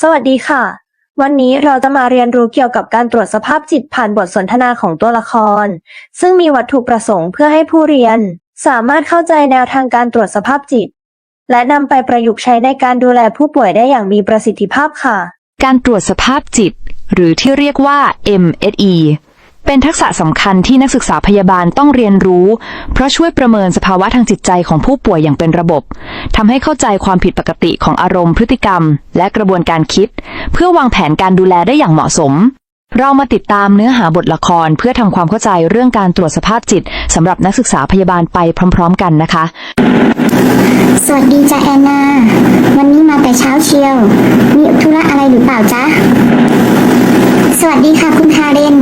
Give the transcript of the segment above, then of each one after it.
สวัสดีค่ะ วันนี้เราจะมาเรียนรู้เกี่ยวกับการตรวจสภาพจิตผ่านบทสนทนาของตัวละคร ซึ่งมีวัตถุประสงค์เพื่อให้ผู้เรียน สามารถเข้าใจแนวทางการตรวจสภาพจิต และนำไปประยุกต์ใช้ในการดูแลผู้ป่วยได้อย่างมีประสิทธิภาพค่ะ การตรวจสภาพจิต หรือที่เรียกว่า MSE เป็นทักษะสำคัญที่นักศึกษาพยาบาลต้องเรียนรู้ เพราะช่วยประเมินสภาวะทางจิตใจของผู้ป่วยอย่างเป็นระบบทำให้เข้าใจความผิดปกติของอารมณ์พฤติกรรม และกระบวนการคิด เพื่อวางแผนการดูแลได้อย่างเหมาะสม เรามาติดตามเนื้อหาบทละครเพื่อทำความเข้าใจเรื่องการตรวจสภาพจิตสำหรับนักศึกษาพยาบาลไปพร้อม ๆ กันนะคะ สวัสดีจ้าแอนนา วันนี้มาแต่เช้าเชียว มีธุระอะไรหรือเปล่าจ๊ะ สวัสดีค่ะคุณคาเรน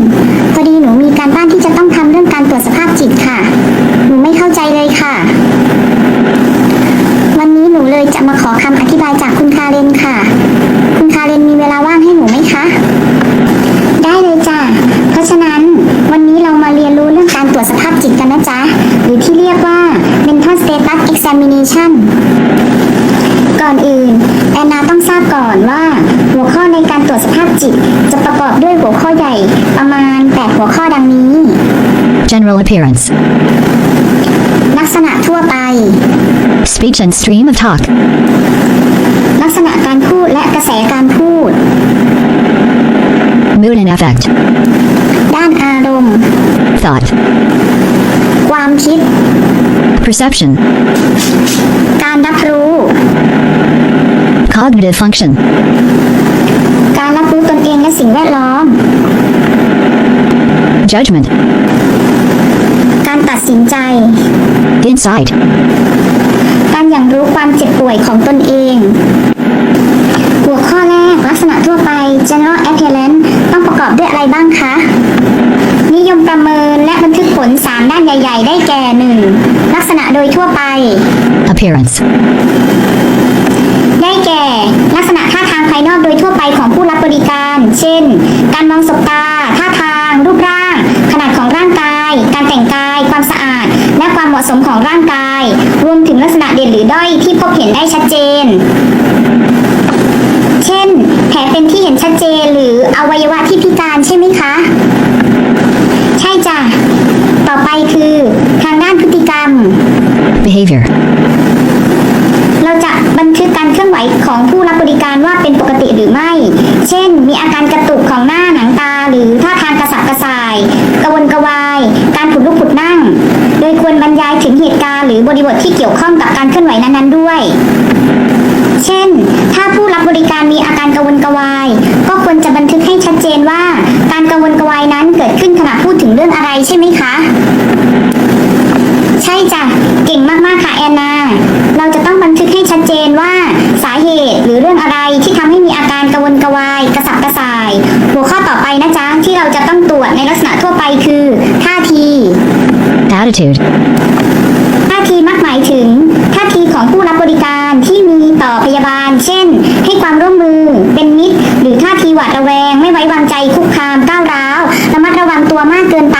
พอดีหนูมีการบ้านที่จะต้องทำเรื่องการตรวจสภาพจิตค่ะ หนูไม่เข้าใจเลยค่ะ วันนี้หนูเลยจะมาขอคำอธิบายจากคุณคาเรนค่ะ คุณคาเรนมีเวลาว่างให้หนูไหมคะ ได้เลยจ้ะ เพราะฉะนั้นวันนี้เรามาเรียนรู้เรื่องการตรวจสภาพจิตกันนะจ๊ะ หรือที่เรียกว่า mental status examination ก่อนอื่น แอนนาต้องทราบก่อนว่า หัวข้อในการตรวจสภาพจิต จะประกอบด้วยหัวข้อใหญ่ประมาณ 8 หัวข้อดังนี้ General appearance. ลักษณะทั่วไป Speech and stream of talk. ลักษณะการพูดและกระแสการพูด Mood and affect. ด้านอารมณ์ Thought. ความคิด Perception. การรับรู้ Cognitive function. การรับรู้ตนเองและสิ่งแวดล้อม Judgment. การตัดสินใจ Insight. การอย่างรู้ความเจ็บป่วยของตนเอง หัวข้อแรกลักษณะทั่วไป general appearance ต้องประกอบด้วยอะไรบ้างคะ นิยมประเมินและบันทึกผล 3 ด้านใหญ่ ๆ ได้แก่ 1. ลักษณะโดยทั่วไป Appearance. ได้แก่ ลักษณะท่าทางภายนอกโดยทั่วไปของผู้รับบริการ เช่น การมองสบตา ท่าทาง รูปร่าง ขนาดของร่าง กายการแต่งกาย ความสะอาด และความเหมาะสมของร่างกาย รวมถึงลักษณะเด่นหรือด้อยที่พบเห็นได้ชัดเจน เช่น แผลเป็นที่ ใช่ไหมคะ ใช่จ้ะ เก่งมากๆค่ะแอนนา เราจะต้องบันทึกให้ชัดเจนว่าสาเหตุหรือเรื่องอะไรที่ทำให้มีอาการกระวนกระวาย กระสับกระส่าย หัวข้อต่อไปนะจ๊ะ ที่เราจะต้องตรวจในลักษณะทั่วไปคือ ท่าที Attitude. ท่าทีมักหมายถึง ท่าทีของผู้รับบริการที่มีต่อพยาบาล เช่น ให้ความร่วมมือ เป็นมิตร หรือท่าทีหวาดระแวง ไม่ไว้วางใจคุกคามก้าวร้าวระมัดระวังตัวมากเกินไป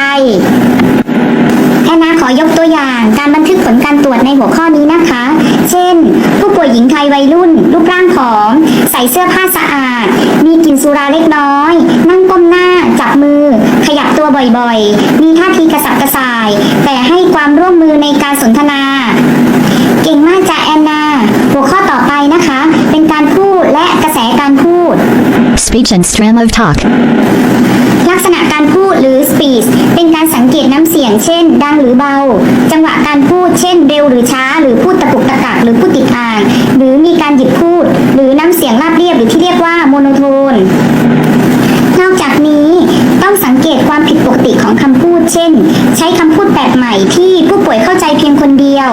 แอนนาขอยกตัวอย่างการบันทึกผลการตรวจในหัวข้อนี้นะคะ เช่น ผู้ป่วยหญิงไทยวัยรุ่น รูปร่างผอม ใส่เสื้อผ้าสะอาด มีกลิ่นสุราเล็กน้อย นั่งก้มหน้า จับมือ ขยั บตัวบ่อยๆ มีท่าทีกระสับกระส่าย แต่ให้ความร่วมมือในการสนทนา เก่งมากจ้ะแอนนา หัวข้อต่อไปนะคะ เป็นการพูดและกระแสการพูด Speech and stream of talk. ลักษณะการพูดหรือ speech เป็นการสังเกตน้ำเสียงเช่น ดังหรือเบา จังหวะการพูดเช่นเร็วหรือช้า หรือพูดตะกุกตะกักหรือพูดติดอ่าง หรือมีการหยุดพูด หรือน้ำเสียงราบเรียบหรือที่เรียกว่าโมโนโทน นอกจากนี้ต้องสังเกตความผิดปก ติของคำพูด เช่น ใช้คำพูดแบบใหม่ที่ผู้ป่วยเข้าใจเพียงคนเดียว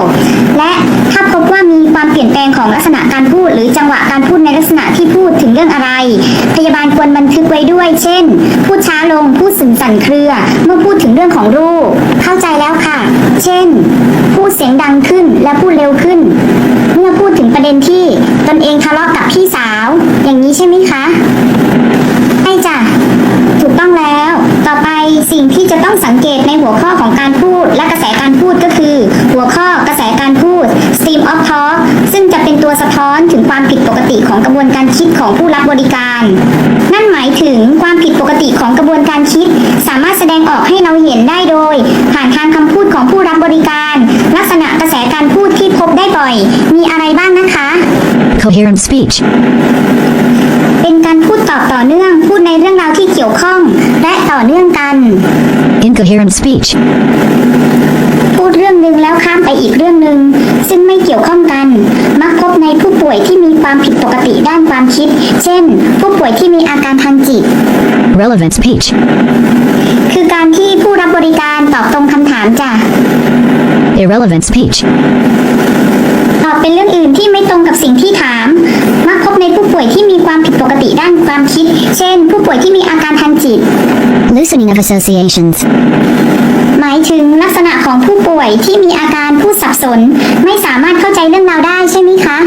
และถ้าพบว่ามีความเปลี่ยนแปลงของลักษณะการพูด หรือจังหวะการพูดในลักษณะที่พูดถึงเรื่องอะไร พยาบาลควรบันทึกไว้ด้วย เช่น พูดช้าลง พูดสึ่งสั่นเครือ เมื่อพูดถึงเรื่องของรูปเข้าใจแล้วค่ะ เช่น พูดเสียงดังขึ้นและพูดเร็วขึ้น เมื่อพูดถึงประเด็นที่ตนเองทะเลาะกับพี่สาว อย่างนี้ใช่ไหมคะ ใช่จ้ะ ถูกต้องแล้ว ต่อไป สิ่งที่จะต้องสังเกตในหัวข้อของการพูด และกระแสการพูดก็คือ หัวข้อกระแสการพูด stream of talk ซึ่งจะเป็นตัวสะท้อนถึงความผิดปกติของกระบวนการคิดของผู้รับบริการ นั่นหมายถึงความผิดปกติของกระบวนการคิด สามารถแสดงออกให้เราเห็นได้โดย ผ่านทางคำพูดของผู้รับบริการ ลักษณะกระแสการพูดที่พบได้บ่อย มีอะไรบ้างนะคะ Coherent speech. เป็นการพูดตอบต่อเนื่องพูดในเรื่องราวที่เกี่ยวข้อง และต่อเนื่องกัน Incoherent speech. พูดเรื่องหนึ่งแล้วข้ามไปอีกเรื่องหนึ่งซึ่งไม่เกี่ยวข้องกัน มักพบในผู้ป่วยที่มีความผิดปกติด้านความคิด เช่น ผู้ป่วยที่มีอาการทางจิต Relevant speech. คือการที่ผู้รับบริการตอบตรงคำถามจ้ะ Irrelevant speech. ตอบเป็นเรื่องอื่นที่ไม่ตรงกับสิ่งที่ถาม มักพบ ในผู้ป่วยที่มีความผิดปกติด้านความคิด เช่น ผู้ป่วยที่มีอาการทางจิต Loosening of associations. หมายถึงลักษณะของผู้ป่วยที่มีอาการพูดสับสน ไม่สามารถเข้าใจเรื่องราวได้ใช่ไหมคะ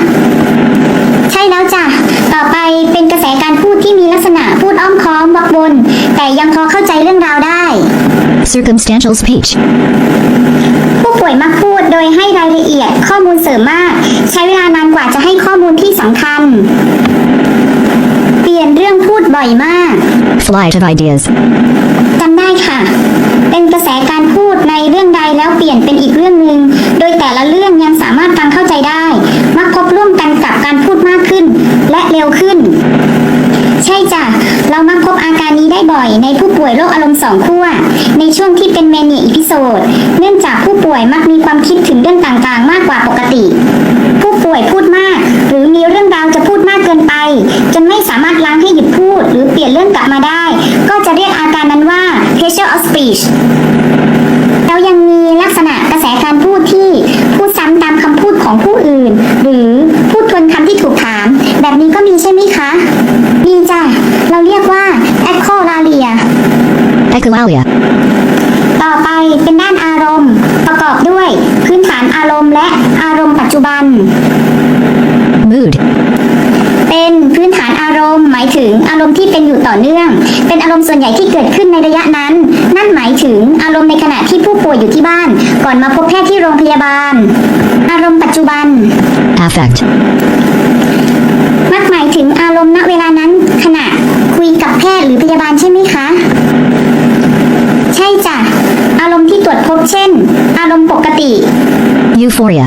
ใช่แล้วจ้ะ ต่อไปเป็นกระแสการพูดที่มีลักษณะพูดอ้อมค้อมวกวนแต่ยังพอเข้าใจเรื่องราวได้ Circumstantial speech. ผู้ป่วยมักพูด โดยให้รายละเอียดข้อมูลเสริมมาก ใช้เวลานานกว่าจะให้ข้อมูลที่สำคัญ เปลี่ยนเรื่องพูดบ่อยมาก Flight of ideas. จำได้ค่ะ เป็นกระแสการพูดในเรื่องใดแล้วเปลี่ยนเป็นอีกเรื่องหนึ่ง โดยแต่ละเรื่องยังสามารถฟังเข้าใจได้ มักพบร่วมกันกับการพูดมากขึ้น และเร็วขึ้น ใช่จ้ะ เรามักพบอาการนี้ได้ บ่อยในผู้ป่วยโรคอารมณ์สองขั้วในช่วงที่เป็นเมเนียอีพิโซด เนื่องจากผู้ป่วยมักมีความคิดถึงเรื่องต่างๆ มากกว่าปกติ ผู้ป่วยพูดมาก หรือมีเรื่องราวจะพูดมากเกินไป จนไม่สามารถล้างให้หยุดพูด หรือเปลี่ยนเรื่องกลับมาได้ ก็จะเรียกอาการนั้นว่า pressure of speech เรายังมีลักษณะกระแสการพูดที่พูดซ้ำตามคำพูดของผู้อื่น หรือพูดทวนคำที่ถูกถาม แบบนี้ก็มีใช่ไหมคะมีจ้ะ เราเรียกว่า echolalia Echolalia. ต่อไปเป็นด้านอารมณ์ ประกอบด้วยพื้นฐานอารมณ์และอารมณ์ปัจจุบัน Mood. เป็นพื้นฐานอารมณ์ หมายถึงอารมณ์ที่เป็นอยู่ต่อเนื่อง เป็นอารมณ์ส่วนใหญ่ที่เกิดขึ้นในระยะนั้น นั่นหมายถึงอารมณ์ในขณะที่ผู้ป่วยอยู่ที่บ้าน ก่อนมาพบแพทย์ที่โรงพยาบาล อารมณ์ปัจจุบัน Affect. มักหมายถึงอารมณ์ณเวลานั้น ขณะคุยกับแพทย์หรือพยาบาลใช่ไหมคะ ใช่จ้ะ อารมณ์ที่ตรวจพบเช่น อารมณ์ปกติ Euphoria.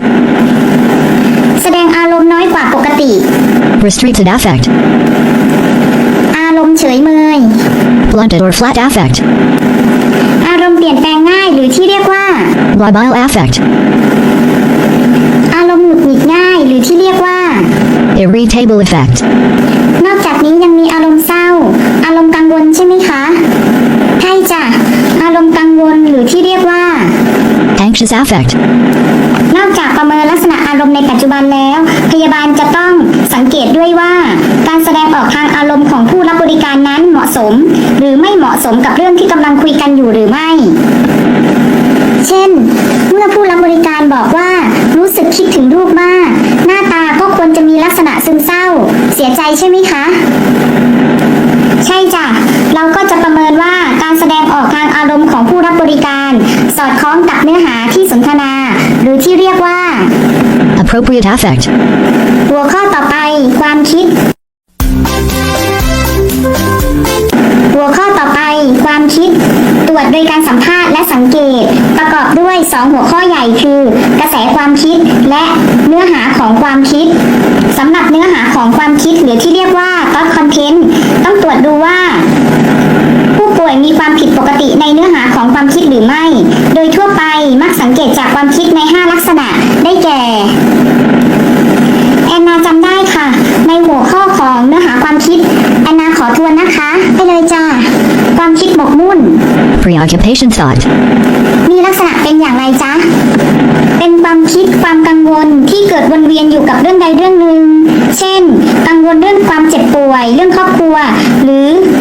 แสดงอารมณ์น้อยกว่าปกติ Restricted affect. อารมณ์เฉยเมย Blunted or flat affect. อารมณ์เปลี่ยนแปลงง่ายหรือที่เรียกว่า Labile affect. อารมณ์หงุดหงิดง่ายหรือที่เรียกว่า Irritable effect. นอกจากนี้ยังมีอารมณ์เศร้า อารมณ์กังวลใช่ไหมคะใช่จ้ะอารมณ์กังวลหรือที่เรียกว่า Anxious affect. จากประเมินลักษณะอารมณ์ในปัจจุบันแล้ว พยาบาลจะต้องสังเกตด้วยว่า การแสดงออกทางอารมณ์ของผู้รับบริการนั้นเหมาะสม หรือไม่เหมาะสมกับเรื่องที่กำลังคุยกันอยู่หรือไม่ เช่น เมื่อผู้รับบริการบอกว่า รู้สึกคิดถึงลูกมาก หน้าตาก็ควรจะมีลักษณะซึมเศร้า เสียใจใช่ไหมคะ ใช่จ้ะเราก็จะประเมินว่าการแสดงออกทางอารมณ์ของผู้รับบริการ สอดคล้องกับเนื้อหาที่สนทนา เรียกว่า Appropriate affect. หัวข้อต่อไป ความคิด หัวข้อต่อไป ความคิด ตรวจโดยการสัมภาษณ์และสังเกต ประกอบด้วย 2 หัวข้อใหญ่คือ กระแสความคิดและเนื้อหาของความคิดสำหรับเนื้อหาของความคิดหรือที่เรียกว่า thought content ต้องตรวจดูว่าผู้ป่วย มีความผิดปกติในเนื้อหาของความคิดหรือไม่ โดยทั่วไปมักสังเกตจากความคิดใน 5 ลักษณะได้แก่ แอนนาจำได้ค่ะ ในหัวข้อของเนื้อหาความคิด แอนนาขอทวนนะคะไปเลยจ้า ความคิดหมกมุ่น Preoccupation thought. มีลักษณะเป็นอย่างไรจ๊ะ เป็นความคิดความกังวลที่เกิดวนเวียนอยู่กับเรื่องใดเรื่องหนึ่ง เช่น กังวลเรื่องความเจ็บป่วย เรื่องครอบครัว หรือการงาน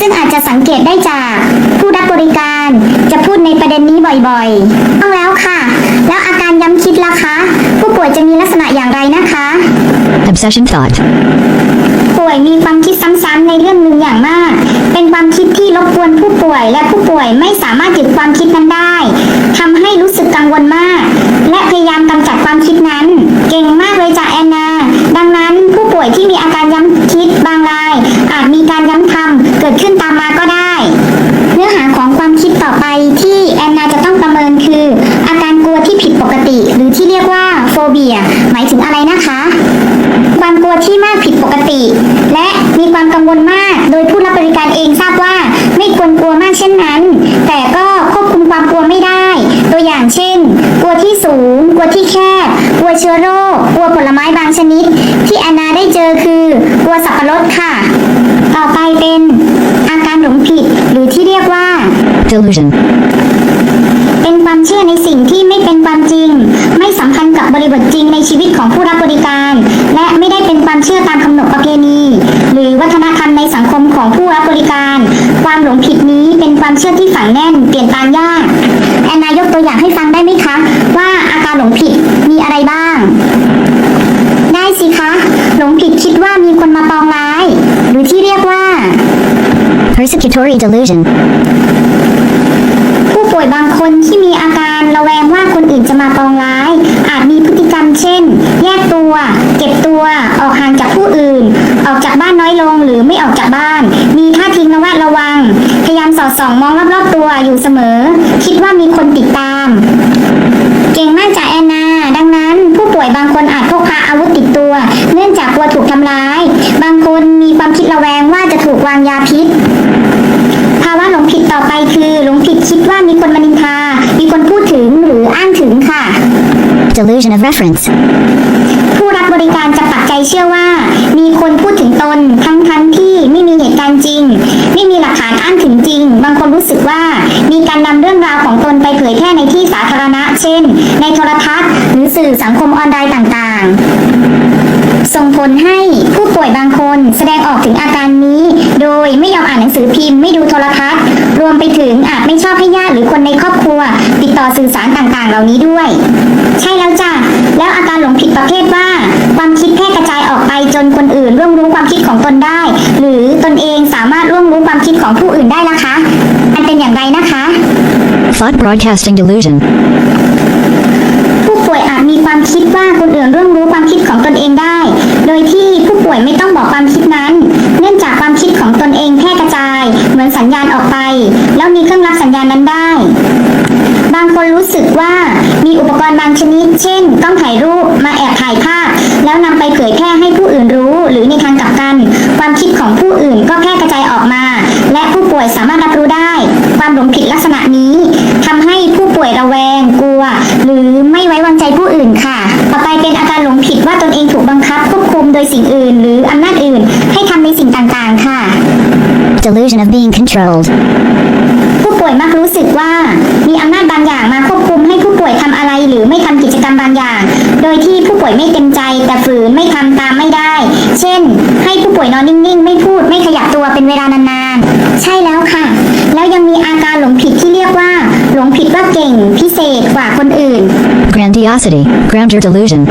ซึ่งอาจจะสังเกตได้จาก ผู้รับบริการจะพูดในประเด็นนี้บ่อยๆต้องแล้วค่ะ แล้วอาการย้ำคิดล่ะคะ ผู้ป่วยจะมีลักษณะอย่างไรนะคะ Obsession thought. ป่วยมีความคิดซ้ำๆในเรื่องหนึ่งอย่างมาก เป็นความคิดที่รบกวนผู้ป่วย และผู้ป่วยไม่สามารถหยุดความคิดนั้นได้ทำให้รู้สึกกังวลมาก และพยายามกำจัดความคิดนั้น เก่งมากเลยจ้ะแอ ที่มีอาการย้ำคิดบางราย อาจมีการย้ำทำเกิดขึ้นตามมาก็ได้ เนื้อหาของความคิดต่อไปที่แอนนาจะต้องประเมินคือ อาการกลัวที่ผิดปกติ หรือที่เรียกว่าโฟเบีย หมายถึงอะไรนะคะ ความกลัวที่มากผิดปกติ และมีความกังวลมาก โดยผู้รับบริการเองทราบว่าไม่ควรกลัวมากเช่นนั้น แต่ก็ควบคุมความกลัวไม่ได้ ตัวอย่างเช่น กลัวที่สูง กลัวที่แคบ กลัวเชื้อโรค กลัวผลไม้บางชนิด ที่แอนนาได้เจอคือ กลัวสับปะรดค่ะ ต่อไปเป็นอาการหลงผิด หรือที่เรียกว่า delusion, เป็นความเชื่อในสิ่งที่ไม่เป็นความจริง ไม่สัมพันธ์กับบริบทจริงในชีวิตของผู้รับบริการ และไม่ได้เป็นความเชื่อตามคำนบประเพณี หรือวัฒนธรรมในสังคมของผู้รับบริการ ความหลงผิดนี้เป็นความเชื่อที่ฝังแน่นเปลี่ยนแปลงยากแอนนายกตัวอย่างให้ฟังได้ไหมคะ ว่าอาการหลงผิดมีอะไรบ้าง ได้สิคะหลงผิดคิดว่ามีคนมาปองร้าย หรือที่เรียกว่า persecutory delusion, ผู้ป่วยบางคนที่มีอาการระแวงว่าค นอื่นจะมาปองร้าย อาจมีพฤติกรรมเช่น แยกตัว เก็บตัว ออกห่างจากผู้อื่น ออกจากบ้านน้อยลงหรือไม่ออกจากบ้าน มีท่าทีระแวดระวัง พยายามสอดส่องมองรอบๆตัวอยู่เสมอ คิดว่ามีคนติดตาม เก่งมากจากแอนนา ดังนั้นผู้ป่วยบางคนอาจพกพาอาวุธติดตัว เนื่องจากกลัวถูกทำร้าย บางคนมีความคิดระแวงว่าจะถูกวางยาพิษภาวะหลงผิดต่อไปคือหลงผิดคิดว่ามีคนมานินทา มีคนพูดถึงหรืออ้างถึงค่ะ delusion of reference, ผู้รับบริการจะปักใจเชื่อว่า มีคนพูดถึงตนทั้งทั้งๆที่ไม่มีเหตุการณ์จริงานอ้างถึงจริง บางคนรู้สึกว่า มีการนำเรื่องราวของตนไปเผยแพร่ในที่สาธารณะ เช่น ในโทรทัศน์ หรือสื่อสังคมออนไลน์ต่างๆ ส่งผลให้ผู้ป่วยบางคนแสดงออกถึงอาการนี้ โดยไม่ยอมอ่านหนังสือพิมพ์ไม่ดูโทรทัศน์ รวมไปถึงอาจไม่ชอบให้ญาติหรือคนในครอบครัว ติดต่อสื่อสารต่างๆ เหล่านี้ด้วย ใช่แล้วจ้ะ แล้วอาการหลงผิดประเภทว่า ความคิดแพร่กระจายออกไปจนคนอื่นร่วงรู้ความคิดของตนได้ หรือตนเองสามารถร่วงรู้ความคิดของผู้อื่นได้ล่ะคะมันเป็นอย่างไรนะคะ thought broadcasting delusion, ผู้ป่วยอาจมีความคิดว่าคนอื่นร่วงรู้ความคิดของตนเองได้ โดยที่ผู้ป่วยไม่ต้องบอกความคิดนั้น เนื่องจากความคิดของตนเองแพร่กระจาย เหมือนสัญญาณออกไป แล้วมีเครื่องรับสัญญาณนั้นได้ บางคนรู้สึกว่า มีอุปกรณ์บางชนิด เช่นกล้องถ่ายรูปมาแอบถ่ายภาพ แล้วนำไปเผยแพร่ให้ผู้อื่นรู้ หรือในทางกลับกัน ความคิดของผู้อื่นก็แพร่กระจายออกมา และผู้ป่วยสามารถรับรู้ได้ ความหลงผิดลักษณะนี้ทำให้ผู้ป่วยระแวง กลัว หรือไม่ไว้วางใจผู้อื่นค่ะ ต่อไปเป็นอาการหลงผิดว่าตนเองถูกบังคับควบคุมโดยสิ่งอื่น หรืออำนาจอื่น ให้ทำในสิ่งต่างๆ ค่ะ delusion of being controlled, ผู้ป่วยมักรู้สึกว่ามีอำนาจบางอย่างมาควบคุม หรือไม่ทำกิจกรรมบางอย่าง โดยที่ผู้ป่วยไม่เต็มใจ แต่ฝืนไม่ทำตามไม่ได้ เช่น ให้ผู้ป่วยนอนนิ่งๆ ไม่พูดไม่ขยับตัวเป็นเวลานานๆ ใช่แล้วค่ะ แล้วยังมีอาการหลงผิดที่เรียกว่า หลงผิดว่าเก่งพิเศษกว่าคนอื่น grandiosity, grandeur delusion,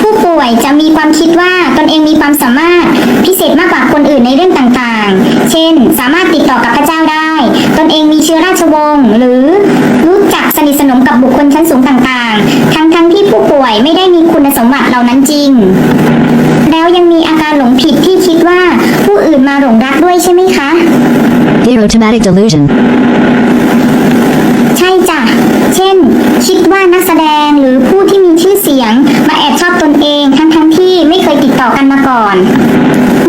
ผู้ป่วยจะมีความคิดว่าตนเองมีความสามารถพิเศษมากกว่าคนอื่นในเรื่องต่างๆ เช่น สามารถติดต่อกับพระเจ้าได้ ตนเองมีเชื้อราชวงศ์หรือรู้จัก สนิทสนมกับบุคคลชั้นสูงต่างๆ ทั้งๆที่ผู้ป่วยไม่ได้มีคุณสมบัติเหล่านั้นจริง แล้วยังมีอาการหลงผิดที่คิดว่าผู้อื่นมาหลงรักด้วยใช่ไหมคะ erotomatic delusion, ใช่จ้ะ เช่น คิดว่านักแสดงหรือผู้ที่มีชื่อเสียง มาแอบชอบตนเองทั้งๆทที่ไม่เคยติดต่อกันมาก่อน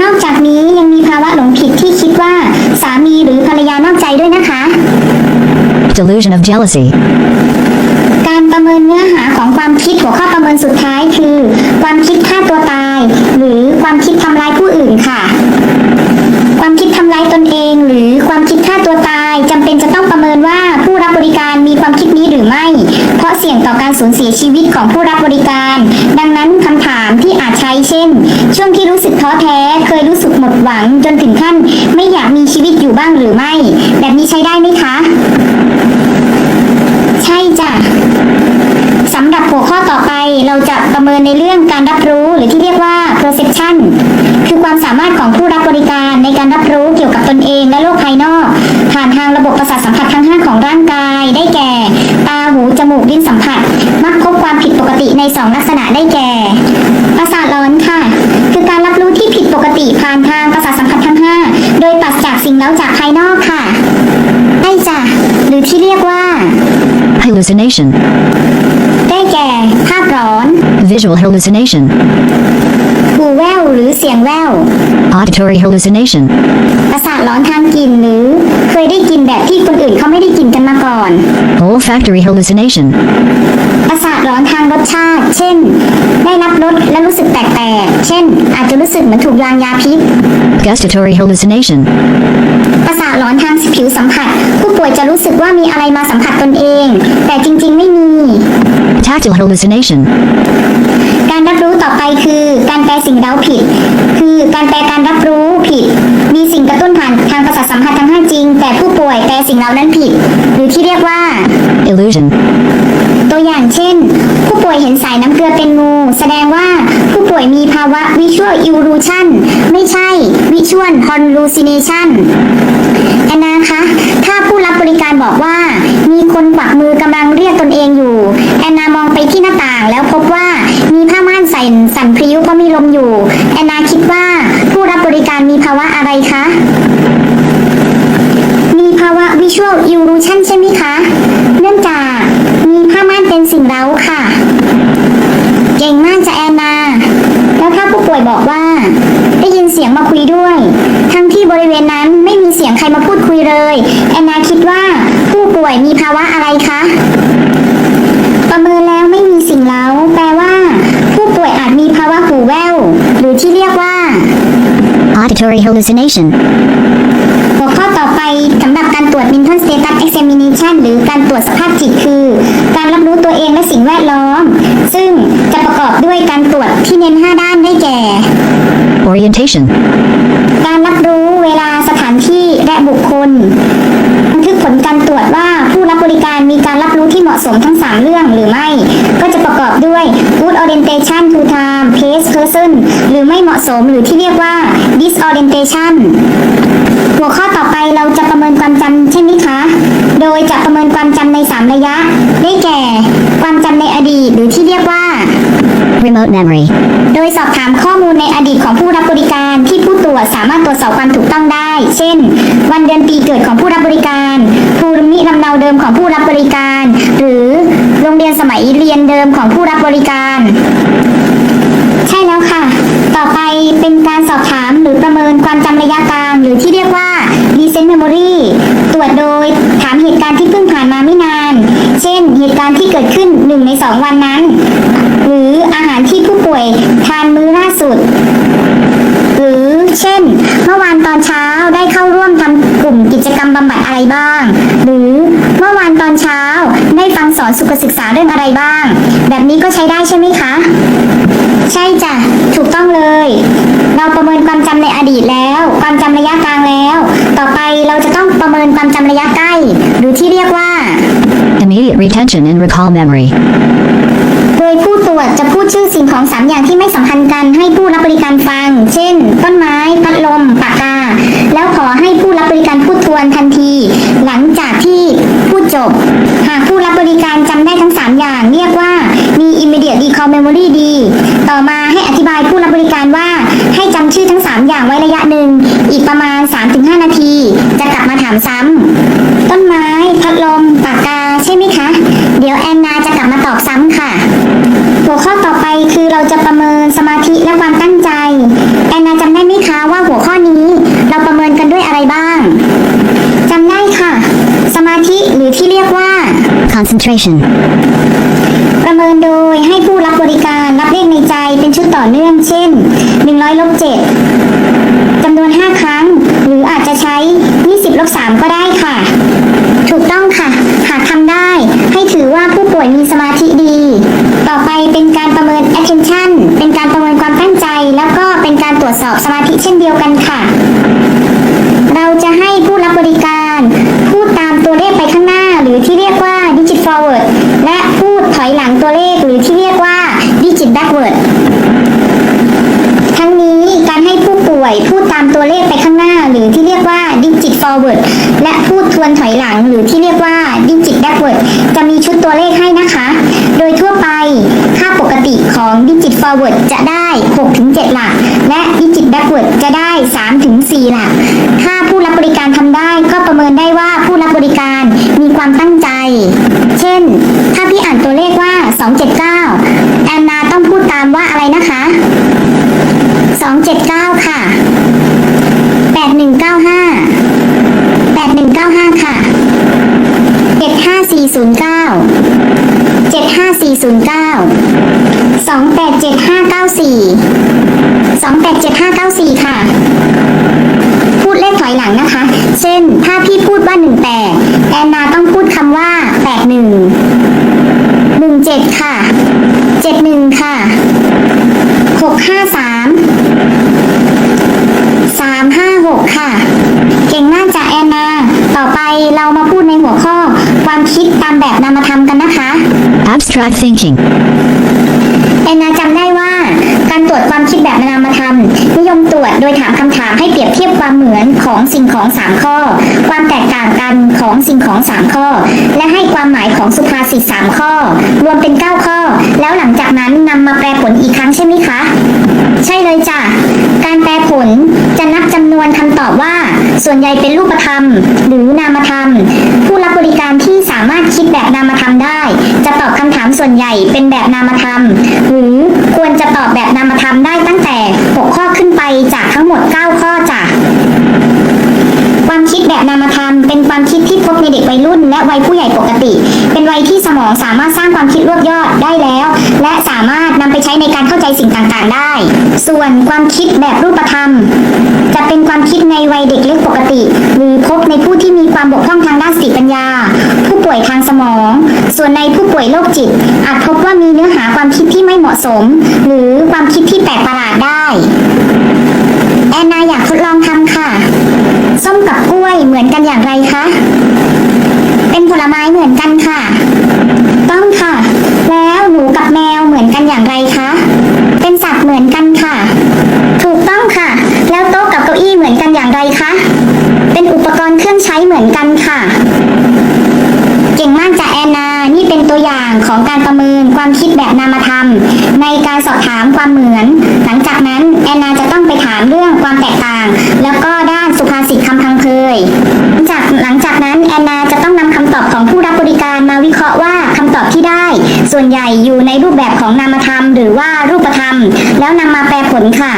นอกจากนี้ยังมีภาวะหลงผิดที่คิดว่า สามีหรือภรรยานอกใจด้วยนะคะ delusion of jealousy, การประเมินเนื้อหาของความคิดหัวข้อประเมินสุดท้ายคือ ความคิดฆ่าตัวตาย หรือความคิดทำร้ายผู้อื่นค่ะ ความคิดทำร้ายตนเอง หรือความคิดฆ่าตัวตายจำเป็นจะต้องประเมินว่าผู้รับบริการมีความคิดนี้หรือไม่ เพราะเสี่ยงต่อการสูญเสียชีวิตของผู้รับบริการ ดังนั้นคำถามที่อาจใช้เช่น ช่วงที่รู้สึกท้อแท้เคย หวังจนถึงขั้นไม่อยากมีชีวิตอยู่บ้างหรือไม่ แบบนี้ใช้ได้ไหมคะ ใช่จ้ะสำหรับหัวข้อต่อไปเราจะประเมินในเรื่องการรับรู้หรือที่เรียกว่า perception คือความสามารถของผู้รับบริการในการรับรู้เกี่ยวกับตนเองและโลกภายนอก ผ่านทางระบบประสาทสัมผัสทั้ง5ของร่างกาย ได้แก่ ตาหูจมูกลิ้นสัมผัส มักพบความผิดปกติใน 2 ลักษณะได้แก่ ประสาทร้อนค่ะ ผ่านทางประสาทสัมผัสทั้ง5โดยปราศจากสิ่งเร้าจากภายนอกค่ะใช่จ้ะหรือที่เรียกว่า hallucination, ได้แก่ภาพร้อน visual hallucination, หูแว่วหรือเสียงแว่ว auditory hallucination, ประสาทร้อนทางกลิ่นหรือ เคยได้กลินแบบที่คนอื่นเขาไม่ได้กลินกันมาก่อน olfactory hallucination, ประสาท อนทางรสชาติ เช่น ได้รับรสและรู้สึกแปลกๆ เช่น อาจจะรู้สึกเหมือนถูกวางยาพิษ gustatory hallucination, ประสาทร้อนทางผิวสัมผัส ผู้ป่วยจะรู้สึกว่ามีอะไรมาสัมผัสตนเอง แต่จริงๆไม่มี tactile hallucination, การรับรู้ต่อไปคือ การแปลสิ่งเร้าผิด คือการแปลการรับรู้ผิด มีสิ่งกระตุ้นผ่านทางประสาทสัมผัสทั้งห้าจริง แต่ผู้ป่วยแปลสิ่งเหล่านั้นผิด หรือที่เรียกว่า illusion, ตัวอย่างเช่น ผู้ป่วยเห็นสายน้ำเกลือเป็นงู แสดงว่าผู้ป่วยมีภาวะ visual illusion ไม่ใช่ visual hallucination แอนนาคะ ถ้าผู้รับบริการบอกว่า มีคนกวักมือกำลังเรียกตนเองอยู่ แอนนามองไปที่หน้าต่างแล้วพบว่า ลมอยู่ แอนนาคิดว่าผู้รับบริการมีภาวะอะไรคะ มีภาวะ visual illusion ใช่ไหมคะ เนื่องจากมีผ้าม่านเป็นสิ่งเร้าค่ะ เก่งมากจะแอนนา แล้วถ้าผู้ป่วยบอกว่า ได้ยินเสียงมาคุยด้วย ทั้งที่บริเวณนั้นไม่มีเสียงใครมาพูดคุยเลย แอนนาคิดว่าผู้ป่วยมีภาวะอะไรคะ ประเมินแล้วไม่มีสิ่งเร้า แปลว่า ผู้ป่วยอาจมีภาวะหูแว่ว หรือที่เรียกว่า auditory hallucination, หัวข้อต่อไปสำหรับการตรวจ mental status examination หรือการตรวจสภาพจิตคือ การรับรู้ตัวเองและสิ่งแวดล้อม ซึ่งจะประกอบด้วยการตรวจที่เน้น 5 ด้านได้แก่ orientation, การรับรู้เวลาสถานที่และบุคคลบันทึกผลการตรวจว่าผู้รับบริการมีการรับรู้ที่เหมาะสมทั้ง 3 เรื่องหรือไม่ ก็จะประกอบด้วย good orientation to time place person หรือไม่เหมาะสมหรือที่เรียกว่า disorientation หัวข้อต่อไปเราจะประเมินความจำใช่ไหมคะ โดยจะประเมินความจำใน 3 ระยะ ได้แก่ ความจำในอดีตหรือที่เรียกว่า remote memory, โดยสอบถามข้อมูลในอดีตของผู้รับบริการที่ผู้ตรวจสามารถตรวจสอบความถูกต้องได้ เช่น วันเดือนปีเกิดของผู้รับบริการ ภูมิลำเนาเดิมของผู้รับบริการ หรือโรงเรียนสมัยเรียนเดิมของผู้รับบริการ ใช่แล้วค่ะ ต่อไปเป็นการสอบถามหรือประเมินความจำระยะกลางหรือที่เรียกว่า recent memory ตรวจโดยถามเหตุการณ์ที่เพิ่งผ่านมาไม่นาน เช่น เหตุการณ์ที่เกิดขึ้นหนึ่งในสองวันนั้น หรืออาหารที่ผู้ป่วยทานมื้อล่าสุด หรือเช่น เมื่อวานตอนเช้าได้เข้าร่วมทำกลุ่มกิจกรรมบำบัดอะไรบ้าง หรือเมื่อวานตอนเช้าได้ฟังสอนสุขศึกษาเรื่องอะไรบ้าง แบบนี้ก็ใช้ได้ใช่ไหมคะ ใช่จ้ะ ถูกต้องเลย เราประเมินความจำในอดีตแล้ว ความจำระยะกลางแล้ว ต่อไปเราจะต้องประเมินความจำระยะใกล้ หรือที่เรียกว่า immediate retention and recall memory, โดยผู้ตรวจจะพูดชื่อสิ่งของสามอย่างที่ไม่สัมพันธ์กันให้ผู้รับบริการฟัง เช่น ต้นไม้ พัดลม ปากกา แล้วขอให้ผู้รับบริการพูดทวนทันที หลังจากที่พูดจบ หากผู้รับบริการจำได้ทั้ง 3 อย่าง เรียกว่ามี immediate recall memory ดี ต่อมาให้อธิบายผู้รับบริการว่า ให้จำชื่อทั้ง 3 อย่างไว้ระยะหนึ่ง อีกประมาณ 3-5 นาที จะกลับมาถามซ้ำ ต้นไม้ พัดลม ปากกา ใช่ไหมคะ เดี๋ยวแอนนาจะกลับมาตอบซ้ำค่ะ หัวข้อต่อไปคือเราจะประเมินสมาธิและความตั้งใจ แอนนาจำได้ไหมคะว่าหัวข้อนี้เราประเมินกันด้วยอะไรบ้าง จำได้ค่ะ สมาธิหรือที่เรียกว่า concentration, ประเมินโดยให้ผู้รับบริการรับเลขในใจเป็นชุดต่อเนื่อง เช่น ร้อยลบเจ็ดำนวน 5 ครั้ง หรืออาจจะใช้ 20ลบ3ก็ได้ค่ะ ถูกต้องค่ะ หากทำได้ ให้ถือว่าผู้ป่วยมีสมาธิดี ต่อไปเป็นการประเมิน attention เป็นการประเมินความตั้งใจ แล้วก็เป็นการตรวจสอบสมาธิเช่นเดียวกันค่ะ เราจะให้ผู้รับบริการพูดตามตัวเลขไปข้างหน้า หรือที่เรียกว่า digit forward และพูดถอยหลังตัวเลขหรือที่เรียกว่า digit backward ทั้งนี้การให้ผู้ป่วยพูดตามตัวเลขไปข้างหน้า หรือที่เรียกว่า digit forward และพูดทวนถอยหลัง หรือที่เรียกว่า digit backward จะมีชุดตัวเลขให้นะคะ โดยทั่วไปค่าปกติ ของ Digit Forward จะได้ 6-7 หลัก และ Digit Backward จะได้ 3-4 หลัก ถ้าผู้รับบริการทำได้ก็ประเมินได้ว่าผู้รับบริการมีความตั้งใจ เช่น ถ้าพี่อ่านตัวเลขว่า 279 แอนนาต้องพูดตามว่าอะไรนะคะ 279 ค่ะ 8195 8195 ค่ะ 75409 75409 287594 287594 ค่ะ พูดเลขถอยหลังนะคะ เช่น ถ้าพี่พูดว่า 18 แอนนาต้องพูดคำว่า 81 17ค่ะ71ค่ะ653 356ค่ะ เก่งมากจ้ะแอนนา ต่อไปเรามาพูดในหัวข้อ ความคิดตามแบบนามธรรมกันนะคะ Abstract thinking. แอนนาจำได้ว่าการตรวจความคิดแบบนามธรรมนิยมตรวจโดยถาม ถามให้เปรียบเทียบความเหมือนของสิ่งของ 3 ข้อ ความแตกต่างกันของสิ่งของ 3 ข้อ และให้ความหมายของสุภาษิต3ข้อ รวมเป็น 9 ข้อ แล้วหลังจากนั้นนำมาแปลผลอีกครั้งใช่ไหมคะ ใช่เลยจ้ะ การแปลผลจะนับจำนวนคำตอบว่า ส่วนใหญ่เป็นรูปธรรม หรือนามธรรม ผู้รับบริการที่สามารถคิดแบบนามธรรมได้ จะตอบคำถามส่วนใหญ่เป็นแบบนามธรรม หรือควรจะตอบแบบนามธรรมได้ตั้งแต่ 6 ข้อขึ้นไปจากทั้งหมด 9ข้อจ้ะความคิดแบบนามธรรม เป็นความคิดที่พบในเด็กวัยรุ่น และวัยผู้ใหญ่ปกติ เป็นวัยที่สมองสามารถสร้างความคิดรวบยอดได้แล้ว และสามารถนำไปใช้ในการเข้าใจสิ่งต่างๆได้ ส่วนความคิดแบบรูปธรรม จะเป็นความคิดในวัยเด็กเล็กปกติ หรือพบในผู้ที่มีความบกพร่องทางด้านสติปัญญา ผู้ป่วยทางสมอง ส่วนในผู้ป่วยโรคจิต อาจพบว่ามีเนื้อหาความคิดที่ไม่เหมาะสม หรือความคิดที่แปลกประหลาดได้ แอนนาอยากทดลองทำค่ะ ส้มกับกล้วยเหมือนกันอย่างไรคะ เป็นผลไม้เหมือนกันค่ะ ต้องค่ะ แล้วหนูกับแมวเหมือนกันอย่างไรคะ เป็นสัตว์เหมือนกันค่ะ ถูกต้องค่ะ แล้วโต๊ะกับเก้าอี้เหมือนกันอย่างไรคะ เป็นอุปกรณ์เครื่องใช้เหมือนกันค่ะ เก่งมากจ้ะแอนนา นี่เป็นตัวอย่างของการประเมิน ความคิดแบบนามธรรม ในการสอบถามความเหมือน หลังจากนั้นแอนนาจะต้องไปถามเรื่องความแตกต่าง แล้วก็ำตอบที่ได้ ส่วนใหญ่อยู่ในรูปแบบของนามธรรม หรือว่ารูปธรรม แล้วนำมาแปลผลค่ะ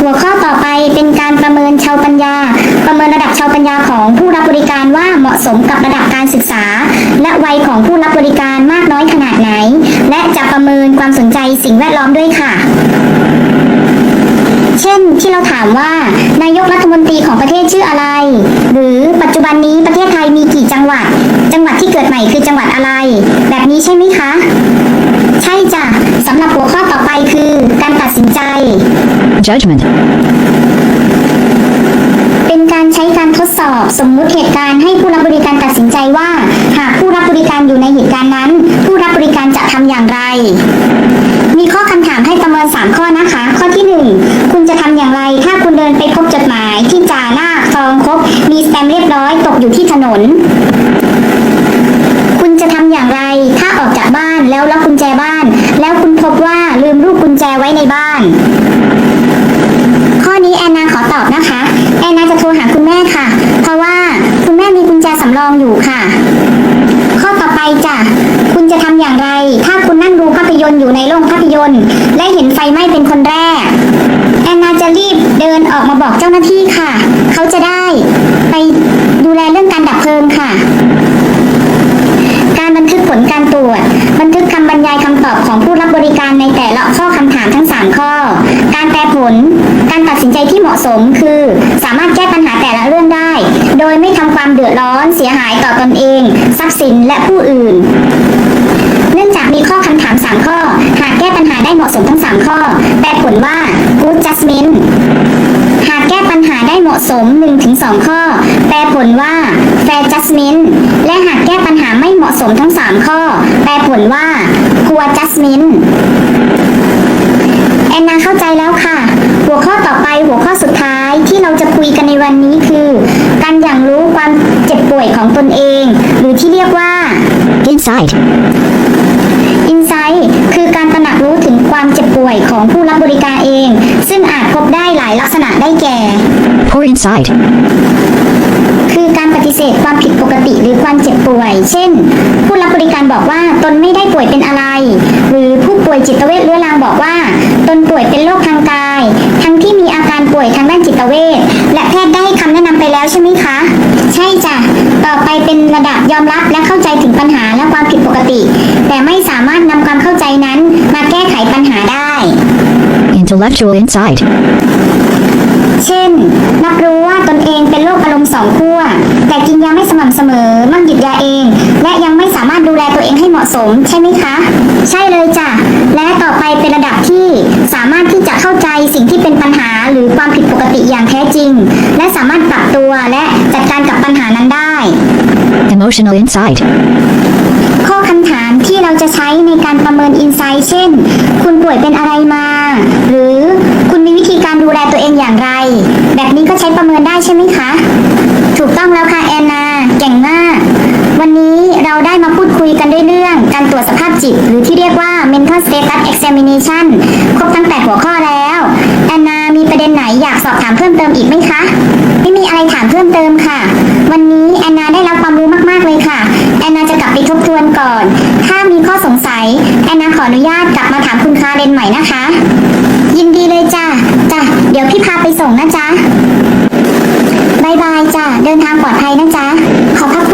หัวข้อต่อไปเป็นการประเมินชาวปัญญา ประเมินระดับชาวปัญญาของผู้รับบริการว่าเหมาะสมกับระดับการศึกษา และวัยของผู้รับบริการมากน้อยขนาดไหน และจะประเมินความสนใจสิ่งแวดล้อมด้วยค่ะ เช่นที่เราถามว่านายกรัฐมนตรีของประเทศชื่ออะไร หรือปัจจุบันนี้ประเทศไทยมีกี่จังหวัด จังหวัดที่เกิดใหม่คือจังหวัดอะไร แบบนี้ใช่ไหมคะ ใช่จ้ะสำหรับหัวข้อต่อไปคือการตัดสินใจ Judgment. เป็นการใช้การทดสอบสมมุติเหตุการณ์ให้ผู้รับบริการตัดสินใจว่า หากผู้รับบริการอยู่ในเหตุการณ์นั้น ผู้รับบริการจะทำอย่างไร มีข้อคำถามให้ประเมิน 3 ข้อนะคะ ข้อที่ 1 น คุณจะทำอย่างไร ถ้าออกจากบ้านแล้วล็อกกุญแจบ้าน แล้วคุณพบว่าลืมลูกกุญแจไว้ในบ้าน ข้อนี้แอนนาขอตอบนะคะ แอนนาจะโทรหาคุณแม่ค่ะ เพราะว่าคุณแม่มีกุญแจสำรองอยู่ค่ะ ข้อต่อไปจ้ะคุณจะทำอย่างไร ถ้าคุณนั่งดูภาพยนตร์อยู่ในโรงภาพยนตร์ และเห็นไฟไหม้เป็นคนแรกแอนนาจะรีบเดินออกมาบอกเจ้าหน้าที่ค่ะ เขาจะได้ไป แลเรื่องการดับเพลิงค่ะ การบันทึกผลการตรวจ บันทึกคำบรรยายคำตอบของผู้รับบริการในแต่ละข้อคำถามทั้ง 3 ข้อ การแปลผล การตัดสินใจที่เหมาะสมคือ สามารถแก้ปัญหาแต่ละเรื่องได้ โดยไม่ทำความเดือดร้อน เสียหายต่อตนเอง ทรัพย์สินและผู้อื่น เนื่องจากมีข้อคำถาม 3 ข้อ หากแก้ปัญหาได้เหมาะสมทั้ง 3 ข้อ แปลผลว่า good judgment หากแก้ หาได้เหมาะสม 1-2 ข้อ แปลผลว่า fair judgment และหากแก้ปัญหาไม่เหมาะสมทั้ง 3 ข้อ แปลผลว่า poor judgment แอนนาเข้าใจแล้วค่ะ หัวข้อต่อไปหัวข้อสุดท้ายที่เราจะคุยกันในวันนี้คือ การอย่างรู้ความเจ็บป่วยของตนเอง หรือที่เรียกว่า Insight. Insight ป่วยของผู้รับบริการเอง ซึ่งอาจพบได้หลายลักษณะได้แก่ poor inside คือการปฏิเสธความผิดปกติหรือความเจ็บป่วย เช่น ผู้รับบริการบอกว่าตนไม่ได้ป่วยเป็นอะไร หรือผู้ป่วยจิตเวชเรื้อรังบอกว่า ตนป่วยเป็นโรคทางกาย ทั้งที่มีอาการป่วยทางด้านจิตเวชและแพทย์ได้คำแนะนำไปแล้วใช่ไหมคะ ใช่จ้ะตอบ เป็นระดับยอมรับและเข้าใจถึงปัญหาและความผิดปกติ แต่ไม่สามารถนำความเข้าใจนั้นมาแก้ไขปัญหาได้ Intellectual insight. เช่น รับรู้ว่าตนเองเป็นโรคอารมณ์สองขั้ว แต่กินยาไม่สม่ำเสมอ มั่งหยุดยาเอง และยังไม่สามารถดูแลตัวเองให้เหมาะสม ใช่ไหมคะ ใช่เลยจ้ะ และต่อไปเป็นระดับที่สามารถที่จะเข้าใจสิ่งที่เป็นปัญหาหรือความผิดปกติอย่างแท้จริง และสามารถปรับตัวและจัดการกับปัญหานั้นได้ Emotional insight. ข้อคำถามที่เราจะใช้ในการประเมินอินไซต์เช่น คุณป่วยเป็นอะไรมา หรือคุณมีวิธีการดูแลตัวเองอย่างไร แบบนี้ก็ใช้ประเมินได้ใช่ไหมคะ ถูกต้องแล้วค่ะแอนนา เก่งมาก วันนี้เราได้มาพูดคุยกันด้วยเรื่องการตรวจสภาพจิต หรือที่เรียกว่า mental status examination ครบทั้ง8หัวข้อแล้วแอนนามีประเด็นไหนอยากสอบถามเพิ่มเติมอีกไหมคะ ไม่มีอะไรถามเพิ่มเติมค่ะ วันนี้ แอนนาจะกลับไปทบทวนก่อน ถ้ามีข้อสงสัย แอนนาขออนุญาตกลับมาถามคุณคาเรนใหม่นะคะ ยินดีเลยจ้ะจ้ะเดี๋ยวพี่พาไปส่งนะจ๊ะบายบายจ้ะเดินทางปลอดภัยนะจ๊ะขอพัก